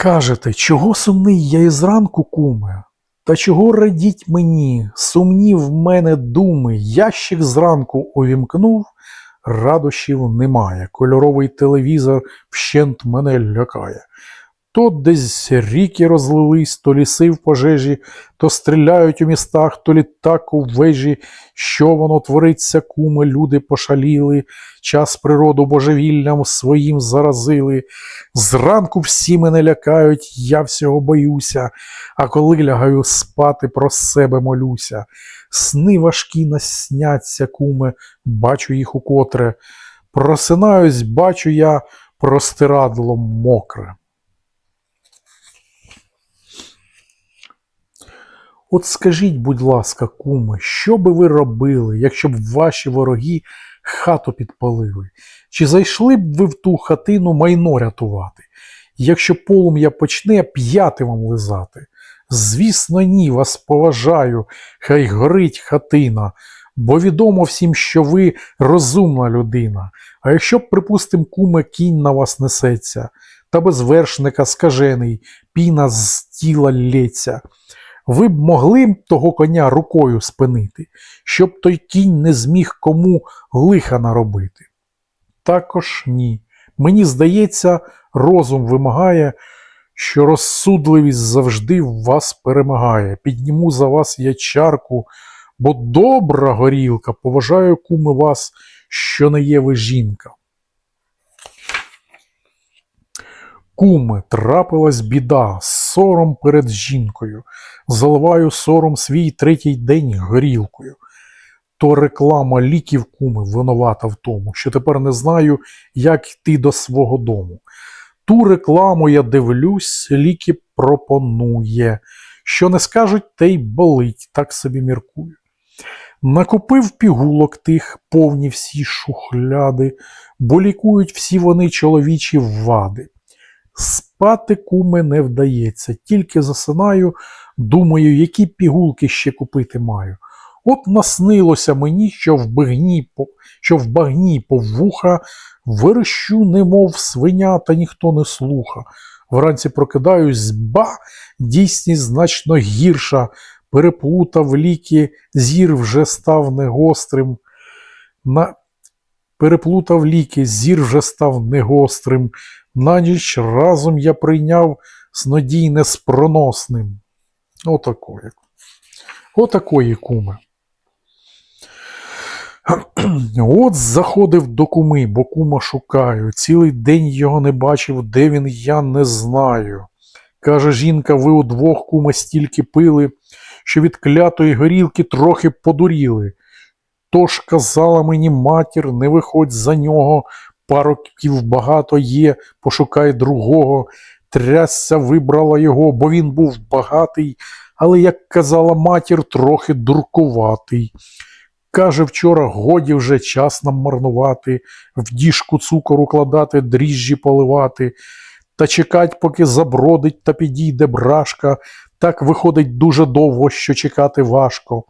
Кажете, чого сумний я і зранку, куме? Та чого радіть мені, сумні в мене думи, ящик зранку увімкнув, радощів немає, кольоровий телевізор вщент мене лякає. То десь ріки розлились, то ліси в пожежі, то стріляють у містах, то літак у вежі. Що воно твориться, куме, люди пошаліли, час природу божевіллям своїм заразили. Зранку всі мене лякають, я всього боюся, а коли лягаю спати, про себе молюся. Сни важкі насняться, куме, бачу їх укотре. Просинаюсь, бачу я простирадло мокре. От скажіть, будь ласка, куме, що би ви робили, якщо б ваші вороги хату підпалили? Чи зайшли б ви в ту хатину майно рятувати? Якщо полум'я почне п'яти вам лизати? Звісно, ні, вас поважаю, хай горить хатина, бо відомо всім, що ви розумна людина. А якщо б, припустим, куме кінь на вас несеться, та без вершника скажений, піна з тіла лється, ви б могли б того коня рукою спинити, щоб той кінь не зміг кому лиха наробити? Також ні. Мені здається, розум вимагає, що розсудливість завжди в вас перемагає. Підніму за вас я чарку, бо добра горілка, поважаю куми вас, що не є ви жінка. Куме, трапилась біда, сором перед жінкою. Заливаю сором свій третій день горілкою. То реклама ліків куми винувата в тому, що тепер не знаю, як йти до свого дому. Ту рекламу я дивлюсь, ліки пропонує. Що не скажуть, те й болить, так собі міркую. Накупив пігулок тих повні всі шухляди, бо лікують всі вони чоловічі вади. Спати куме не вдається, тільки засинаю, думаю, які пігулки ще купити маю. От наснилося мені, що в багні, що в багні по вуха верещу, немов свиня, та ніхто не слуха. Вранці прокидаюсь, ба, дійсність значно гірша. Переплутав ліки, зір вже став негострим. На... Переплутав ліки, зір вже став негострим. На ніч разом я прийняв снодійне з проносним. Отакої. Отакої куми. От заходив до куми, бо кума шукаю. Цілий день його не бачив, де він, я не знаю. Каже жінка, ви удвох кума стільки пили, що від клятої горілки трохи подуріли. Тож казала мені матір, не виходь за нього, пароків багато є, пошукай другого. Трясся вибрала його, бо він був багатий, але, як казала матір, трохи дуркуватий. Каже, вчора годі вже час нам марнувати, в діжку цукору кладати, дріжджі поливати, та чекать, поки забродить та підійде брашка, так виходить дуже довго, що чекати важко.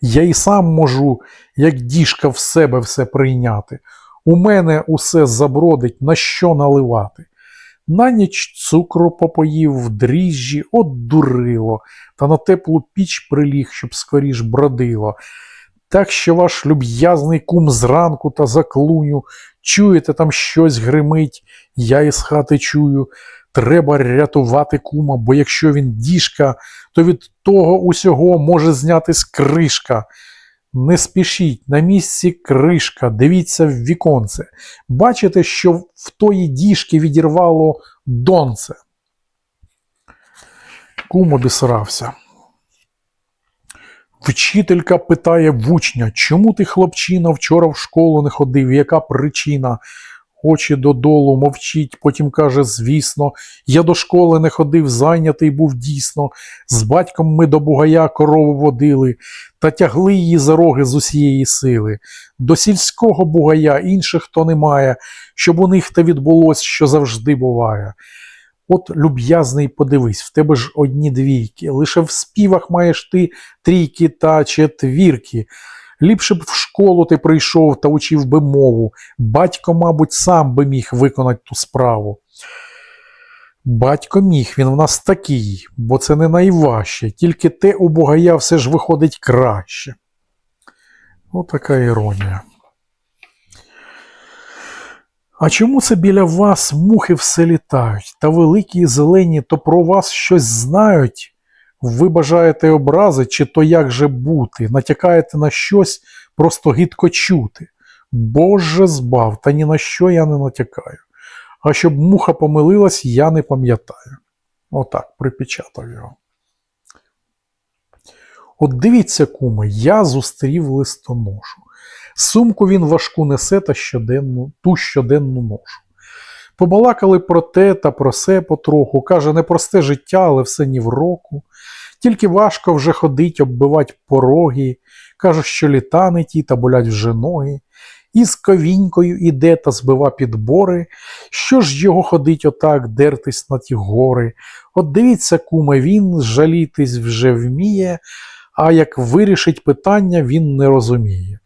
Я і сам можу, як діжка в себе все прийняти. У мене усе забродить, на що наливати. На ніч цукру попоїв в дріжджі, от дурило, та на теплу піч приліг, щоб скоріш бродило. Так що ваш люб'язний кум зранку та заклуню, чуєте, там щось гримить, я із хати чую. Треба рятувати кума, бо якщо він діжка, то від того усього може знятись кришка. Не спішіть, на місці кришка, дивіться в віконце. Бачите, що в тої діжки відірвало донце. Кум обісрався. Вчителька питає в учня, чому ти, хлопчина, вчора в школу не ходив, яка причина? Очі додолу мовчить, потім каже, звісно, я до школи не ходив, зайнятий був дійсно. З батьком ми до бугая корову водили та тягли її за роги з усієї сили. До сільського бугая інших то немає, щоб у них те відбулось, що завжди буває. От, люб'язний, подивись, в тебе ж одні двійки, лише в співах маєш ти трійки та четвірки. Ліпше б в школу ти прийшов та учив би мову. Батько, мабуть, сам би міг виконати ту справу. Батько міг, він в нас такий, бо це не найважче, тільки те у Богая все ж виходить краще. Отака іронія. А чому це біля вас мухи все літають, та великі і зелені, то про вас щось знають? Ви бажаєте образи, чи то як же бути, натякаєте на щось, просто гидко чути. Боже збав, та ні на що я не натякаю. А щоб муха помилилась, я не пам'ятаю. Отак, припечатав його. От дивіться, куми, я зустрів листоношу. Сумку він важку несе та щоденну, ту щоденну ношу. Побалакали про те та про се потроху. Каже, непросте життя, але все ні в року. Тільки важко вже ходить, оббивать пороги. Каже, що літа не ті та болять вже ноги. І з ковінькою іде та збива підбори. Що ж його ходить отак, дертись на ті гори? От дивіться, куме, він жалітись вже вміє, а як вирішить питання, він не розуміє.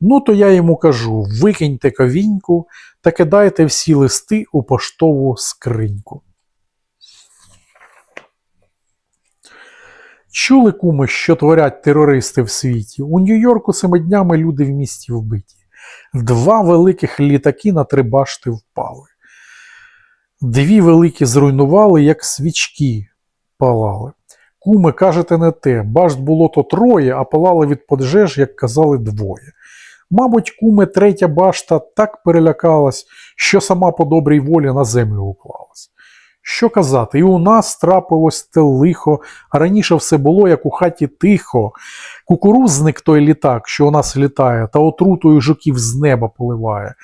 Ну, то я йому кажу: викиньте ковіньку та кидайте всі листи у поштову скриньку. Чули, куми, що творять терористи в світі? У Нью-Йорку цими днями люди в місті вбиті. Два великих літаки на три башти впали. Дві великі зруйнували, як свічки палали. Куми, кажете, не те. Башт було то троє, а палали від пожеж, як казали, двоє. Мабуть, куме третя башта так перелякалась, що сама по добрій волі на землю уклалась. Що казати, і у нас трапилось те лихо, раніше все було, як у хаті тихо. Кукурузник той літак, що у нас літає, та отрутою жуків з неба поливає.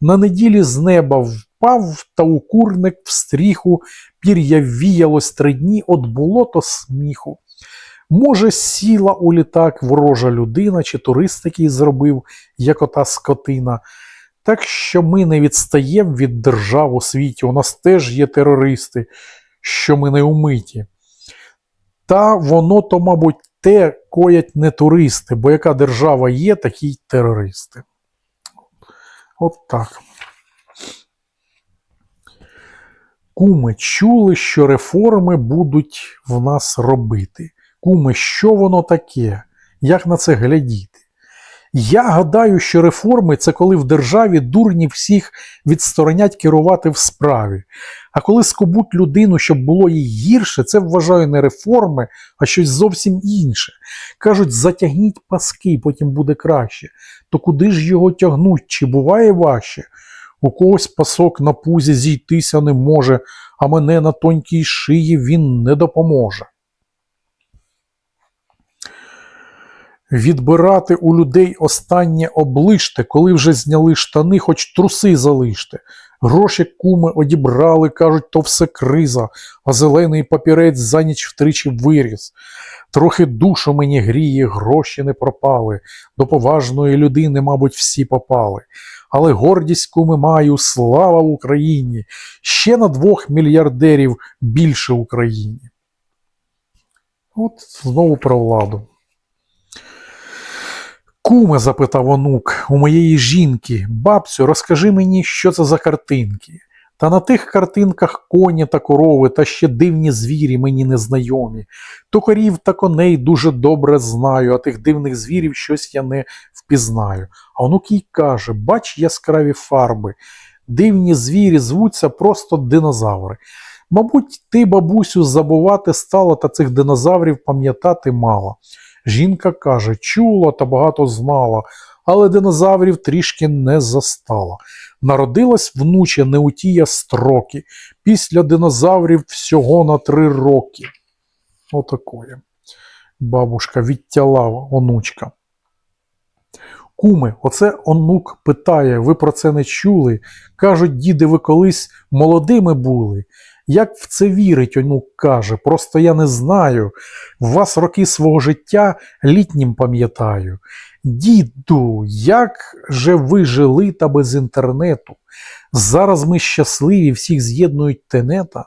На неділі з неба впав, та у курник в стріху, пір'я віялось три дні, от було то сміху. Може, сіла у літак ворожа людина, чи турист який зробив, як ота скотина. Так що ми не відстаємо від держав у світі, у нас теж є терористи, що ми не умиті. Та воно то, мабуть, те коять не туристи, бо яка держава є, такі й терористи. От так. Куми чули, що реформи будуть в нас робити. Куми, що воно таке? Як на це глядіти? Я гадаю, що реформи це коли в державі дурні всіх відсторонять керувати в справі. А коли скобуть людину, щоб було їй гірше, це вважаю не реформи, а щось зовсім інше. Кажуть, затягніть паски, потім буде краще. То куди ж його тягнуть? Чи буває важче? У когось пасок на пузі зійтися не може, а мене на тонькій шиї він не допоможе. Відбирати у людей останнє оближте, коли вже зняли штани, хоч труси залиште. Гроші куми одібрали, кажуть, то все криза, а зелений папірець за ніч втричі виріс. Трохи душу мені гріє, гроші не пропали. До поважної людини, мабуть, всі попали. Але гордість куми маю, слава Україні! Ще на двох мільярдерів більше Україні. От знову про владу. Куме, запитав онук, у моєї жінки, бабцю, розкажи мені, що це за картинки. Та на тих картинках коні та корови, та ще дивні звірі мені незнайомі. То корів та коней дуже добре знаю, а тих дивних звірів щось я не впізнаю. А онук їй каже: бач яскраві фарби. Дивні звірі звуться просто динозаври. Мабуть, ти, бабусю, забувати стала та цих динозаврів пам'ятати мало. Жінка каже, чула та багато знала, але динозаврів трішки не застала. Народилась внуче не у тія строки, після динозаврів всього на три роки. Отакоє. Бабушка відтяла онучка. Куми, оце онук питає, ви про це не чули? Кажуть, діди, ви колись молодими були. Як в це вірить, онук каже, просто я не знаю. В вас роки свого життя літнім пам'ятаю. Діду, як же ви жили та без інтернету? Зараз ми щасливі, всіх з'єднують тенета.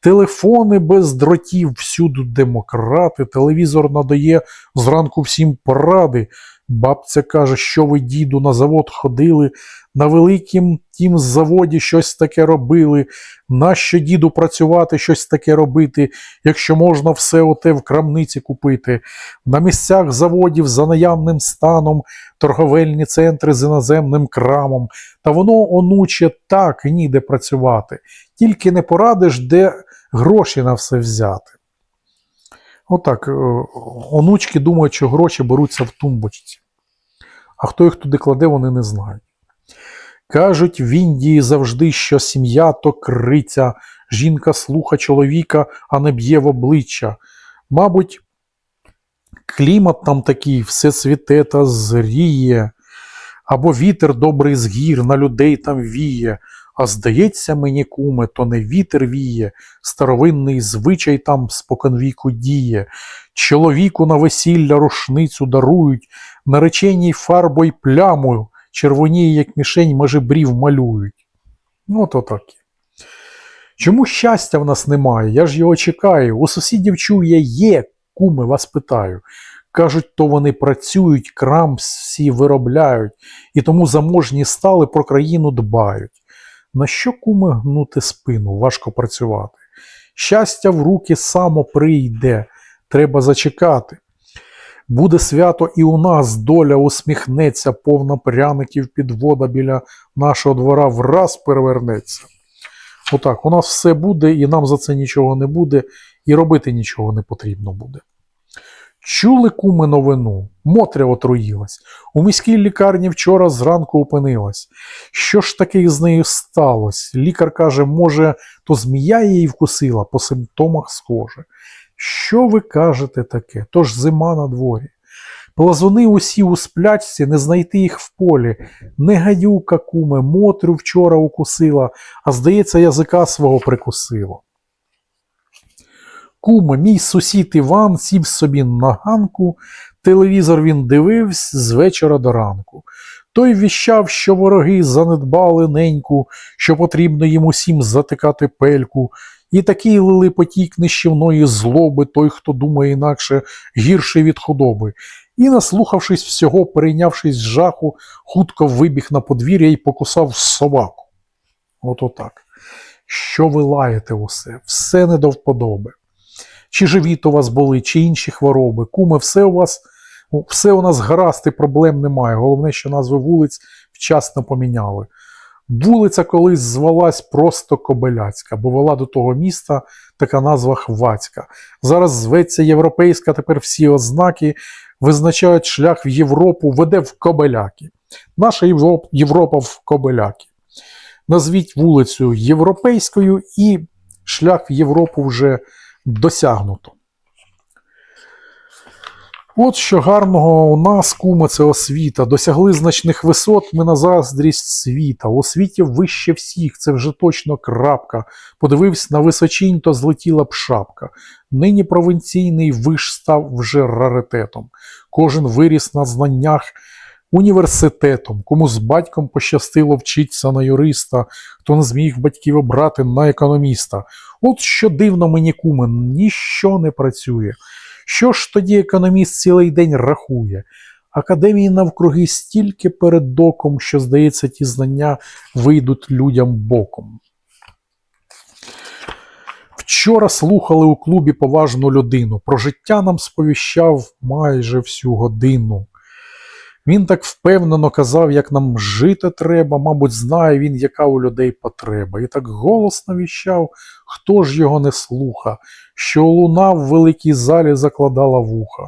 Телефони без дротів, всюди демократи, телевізор надає зранку всім поради. Бабця каже, що ви, діду, на завод ходили, на великім тім заводі щось таке робили. Нащо діду працювати, щось таке робити, якщо можна все оте в крамниці купити? На місцях заводів за наявним станом, торговельні центри з іноземним крамом. Та воно, онуче, так ніде працювати. Тільки не порадиш, де гроші на все взяти. Отак, е, онучки думають, що гроші беруться в тумбочці. А хто їх туди кладе, вони не знають. Кажуть в Індії завжди, що сім'я то криця, жінка слуха чоловіка, а не б'є в обличчя. Мабуть, клімат там такий, все цвіте та зріє, або вітер добрий з гір на людей там віє. А здається мені, куме, то не вітер віє, старовинний звичай там споконвіку діє. Чоловіку на весілля рушницю дарують, нареченій фарбою плямою, червоніє, як мішень, межи брів малюють. Ну, то таке. Чому щастя в нас немає? Я ж його чекаю. У сусідів чує є, куми, вас питаю. Кажуть, то вони працюють, крам всі виробляють, і тому заможні стали про країну дбають. На що куми гнути спину, важко працювати? Щастя в руки само прийде, треба зачекати. Буде свято і у нас доля усміхнеться, повна пряників підвода біля нашого двора враз перевернеться. Отак, у нас все буде, і нам за це нічого не буде, і робити нічого не потрібно буде. Чули куми новину? Мотря отруїлась. У міській лікарні вчора зранку опинилась. Що ж таки з нею сталося? Лікар каже, може, то змія її вкусила по симптомах схоже. Що ви кажете таке? Тож зима на дворі. Плазуни усі у сплячці, не знайти їх в полі. Не гадюка, куме, мотрю вчора укусила, а здається, язика свого прикусила. Куме, мій сусід Іван сів собі на ганку, телевізор він дивився з вечора до ранку. Той віщав, що вороги занедбали неньку, що потрібно їм усім затикати пельку, і такий лили потік нищівної злоби, той, хто думає інакше, гірше від худоби. І, наслухавшись всього, перейнявшись з жаху, хутко вибіг на подвір'я і покусав собаку. От отак. Що ви лаєте усе? Все не до вподоби. Чи живіт у вас були, чи інші хвороби. Куме, все у вас, ну, все у нас гаразд і проблем немає. Головне, що назви вулиць вчасно поміняли. Вулиця колись звалась просто Кобиляцька, бо вела до того міста така назва Хвацька. Зараз зветься Європейська, тепер всі ознаки визначають шлях в Європу, веде в Кобиляки. Наша Європа в Кобиляки. Назвіть вулицю Європейською і шлях в Європу вже досягнуто. От що гарного у нас, куме, це освіта. Досягли значних висот ми на заздрість світа. У світі вище всіх, це вже точно крапка. Подивився на височінь, то злетіла б шапка. Нині провінційний виш став вже раритетом. Кожен виріс на знаннях університетом. Кому з батьком пощастило вчитися на юриста, хто не зміг батьків обрати на економіста. От що дивно мені, куме, ніщо не працює. Що ж тоді економіст цілий день рахує? Академії навкруги стільки перед доком, що, здається, ті знання вийдуть людям боком. Вчора слухали у клубі поважну людину. Про життя нам сповіщав майже всю годину. Він так впевнено казав, як нам жити треба, мабуть, знає він, яка у людей потреба. І так голосно віщав, хто ж його не слуха, що луна в великій залі закладала вуха.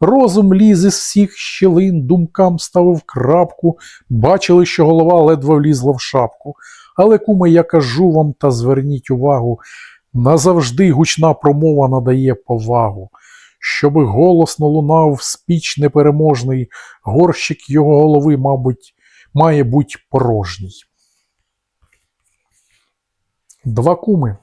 Розум ліз із всіх щілин, думкам ставив крапку, бачили, що голова ледве влізла в шапку. Але, куме, я кажу вам, та зверніть увагу, назавжди гучна промова надає повагу. Щоби голосно лунав спіч непереможний, горщик його голови, мабуть, має бути порожній. Два куми.